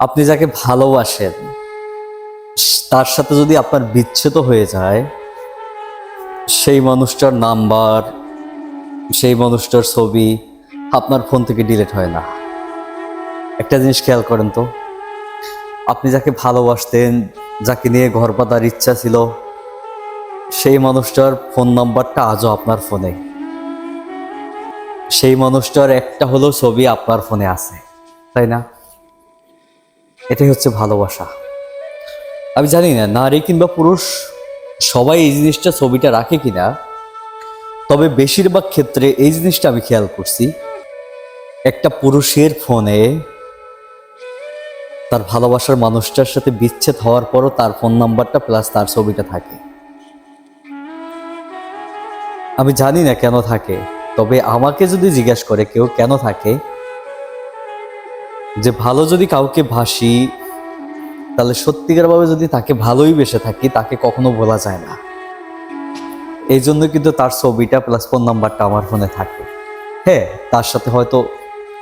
আপনি যাকে ভালোবাসেন, তার সাথে যদি আপনার বিচ্ছেদ হয়ে যায়, সেই মানুষটার নাম্বার, সেই মানুষটার ছবি আপনার ফোন থেকে ডিলিট হয় না। একটা জিনিস খেয়াল করেন তো, আপনি যাকে ভালোবাসতেন, যাকে নিয়ে ঘর পাতার ইচ্ছা ছিল, সেই মানুষটার ফোন নাম্বারটা আজও আপনার ফোনে সেই মানুষটার একটা হলো ছবি আপনার ফোনে আছে, তাই না? এটাই হচ্ছে ভালোবাসা। আমি জানি না, নারী কিংবা পুরুষ সবাই এই জিনিসটা ছবিটা রাখে কিনা, তবে বেশিরভাগ ক্ষেত্রে এই জিনিসটা আমি খেয়াল করছি, একটা পুরুষের ফোনে তার ভালোবাসার মানুষটার সাথে বিচ্ছেদ হওয়ার পরও তার ফোন নাম্বারটা প্লাস তার ছবিটা থাকে। আমি জানি না কেন থাকে, তবে আমাকে যদি জিজ্ঞেস করে কেউ কেন থাকে যে ভালো যদি কাউকে ভাসি, তাহলে সত্যিকারভাবে যদি তাকে ভালোই বেসে থাকি, তাকে কখনো বলা যায় না। এই জন্য কিন্তু তার ছবিটা প্লাস ফোন নাম্বারটা আমার ফোনে থাকে। হ্যাঁ তার সাথে হয়তো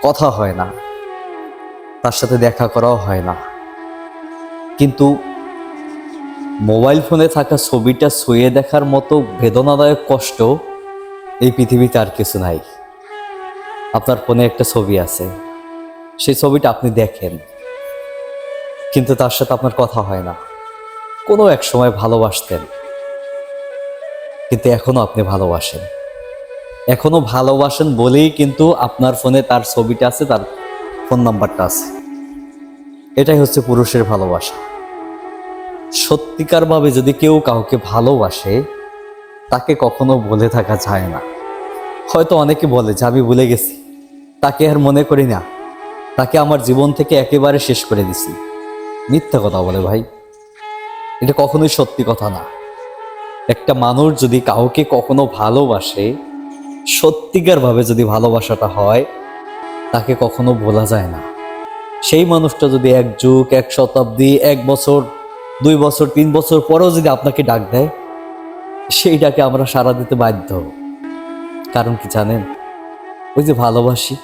কথা হয় না, তার সাথে দেখা করাও হয় না। কিন্তু মোবাইল ফোনে থাকা ছবিটা ছুঁয়ে দেখার মতো বেদনাদায়ক কষ্ট এই পৃথিবীতে আর কিছু নাই। আপনার ফোনে একটা ছবি আছে। সেই ছবিটা আপনি দেখেন। কিন্তু তার সাথে আপনার কথা হয় না। কোনো এক সময় ভালোবাসতেন। কিন্তু এখনও আপনি ভালোবাসেন। এখনও ভালোবাসেন বলেই কিন্তু আপনার ফোনে তার ছবিটা আছে, তার ফোন নাম্বারটা আছে। এটাই হচ্ছে পুরুষের ভালোবাসা। সত্যিকারভাবে যদি কেউ কাউকে ভালোবাসে, তাকে কখনো বলে থাকা যায় না। হয়তো অনেকে বলে, যে আমি ভুলে গেছি। তাকে আর মনে করি না। তাকে আমার জীবন থেকে একেবারে শেষ করে দিছি। মিথ্যা কথা বলে ভাই। এটা কখনোই সত্যি কথা না। একটা মানুষ যদি কাউকে কখনো ভালোবাসে সত্যিকার ভাবে যদি ভালোবাসাটা হয়, তাকে কখনো বলা যায় না। সেই মানুষটা যদি এক যুগ, এক শতাব্দী, এক বছর, দুই বছর, তিন বছর পরেও যদি আপনাকে ডাক দেয় সেইটাকে আমরা সারা দিতে বাধ্য। কারণ কি জানেন? ওই যে ভালোবাসি,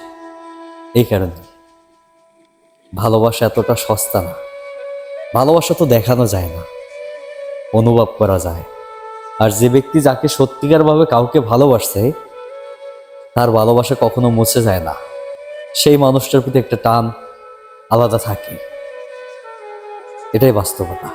এই কারণে। ভালোবাসা এতটা সস্তা না। ভালোবাসা তো দেখানো যায় না, অনুভব করা যায়। আর যে ব্যক্তি যাকে সত্যিকারভাবে কাউকে ভালোবাসছে, তার ভালোবাসা কখনো মুছে যায় না। সেই মানুষটার প্রতি একটা টান আলাদা থাকে। এটাই বাস্তবতা।